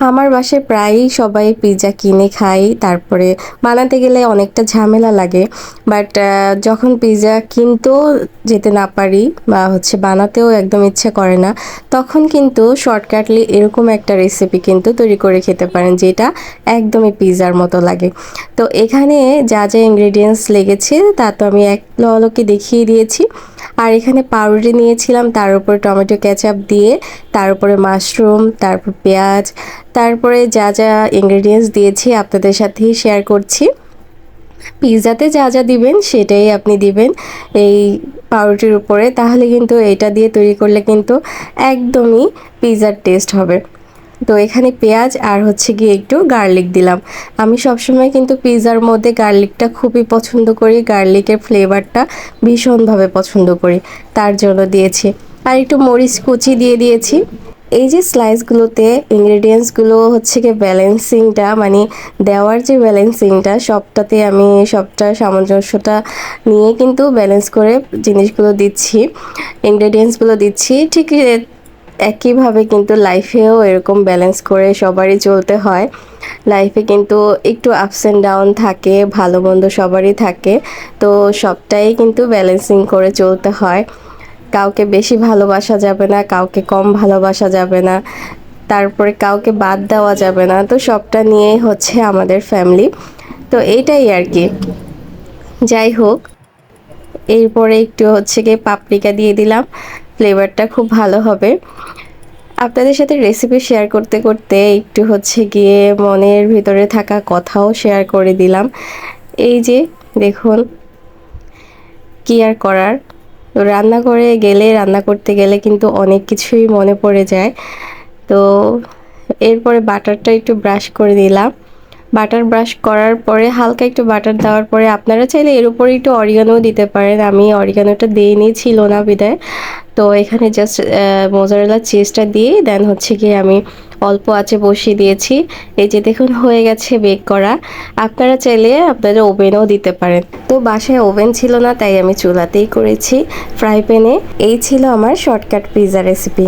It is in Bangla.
আমার বাসায় প্রায়ই সবাই পিৎজা কিনে খাই তারপরে বানাতে গেলে অনেকটা ঝামেলা লাগে। বাট যখন পিৎজা কিনতেও যেতে না পারি বা হচ্ছে বানাতেও একদম ইচ্ছে করে না, তখন কিন্তু শর্টকাটলি এরকম একটা রেসিপি কিন্তু তৈরি করে খেতে পারেন, যেটা একদমই পিৎজার মতো লাগে। তো এখানে যা যা ইনগ্রেডিয়েন্টস লেগেছে, তা তো আমি এক ললকে দেখিয়ে দিয়েছি। আর এখানে পাউরুটি নিয়েছিলাম, তার উপর টমেটো কেচাপ দিয়ে, তার উপরে মাশরুম, তারপর পেঁয়াজ, তারপরে যা যা ইনগ্রেডিয়েন্টস দিয়েছি আপনাদের সাথেই শেয়ার করছি। পিৎজাতে যা যা দিবেন সেটাই আপনি দিবেন এই পাউরুটির উপরে। তাহলে কিন্তু এটা দিয়ে তৈরি করলে কিন্তু একদমই পিৎজার টেস্ট হবে। তো এখানে পেঁয়াজ আর হচ্ছে গিয়ে একটু গার্লিক দিলাম। আমি সবসময় কিন্তু পিৎজার মধ্যে গার্লিকটা খুবই পছন্দ করি, গার্লিকের ফ্লেভারটা ভীষণভাবে পছন্দ করি, তার জন্য দিয়েছি। আর একটু মরিচ কুচি দিয়ে দিয়েছি। এই যে স্লাইসগুলোতে ইনগ্রেডিয়েন্টসগুলো হচ্ছে গিয়ে ব্যালেন্সিংটা মানে দেওয়ার যে ব্যালেন্সিংটা, সবটাতে আমি সবটা সামঞ্জস্যটা নিয়ে কিন্তু ব্যালেন্স করে জিনিসগুলো দিচ্ছি, ইনগ্রেডিয়েন্টসগুলো দিচ্ছি। ঠিক একইভাবে কিন্তু লাইফেও এরকম ব্যালেন্স করে সবারই চলতে হয়। লাইফে কিন্তু একটু আপস অ্যান্ড ডাউন থাকে, ভালো মন্দ সবারই থাকে। তো সবটাই কিন্তু ব্যালেন্সিং করে চলতে হয়। কাউকে বেশি ভালোবাসা যাবে না, কাউকে কম ভালোবাসা যাবে না, তারপরে কাউকে বাদ দেওয়া যাবে না। তো সবটা নিয়েই হচ্ছে আমাদের ফ্যামিলি তো এইটাই আর কি। যাই হোক এরপরে একটু হচ্ছে গিয়ে পাপরিকা দিয়ে দিলাম। ফ্লেভারটা খুব ভালো হবে। আপনাদের সাথে রেসিপি শেয়ার করতে করতে একটু হচ্ছে গিয়ে মনের ভিতরে থাকা কথাও শেয়ার করে দিলাম। এই যে দেখুন, কি আর করার? তো রান্না করে গেলে, রান্না করতে গেলে কিন্তু অনেক কিছুই মনে পড়ে যায়। তো এরপরে বাটারটা একটু ব্রাশ করে দিলাম। বাটার ব্রাশ করার পরে, হালকা একটু বাটার দেওয়ার পরে, আপনারা চাইলে এর উপরে একটু অরিগানোও দিতে পারেন। আমি অরিগানোটা দিইনি, ছিল না বিদায় তো এখানে জাস্ট মোজারেলা চিজটা দিয়ে দেন হচ্ছে গিয়ে আমি অল্প আঁচে বসিয়ে দিয়েছি। এই যে দেখুন, হয়ে গেছে বেক করা। আপনারা চাইলে আপনাদের ওভেনও দিতে পারেন। তো বাসায় ওভেন ছিল না, তাই আমি চুলাতেই করেছি ফ্রাই প্যানে এই ছিল আমার শর্টকাট পিৎজা রেসিপি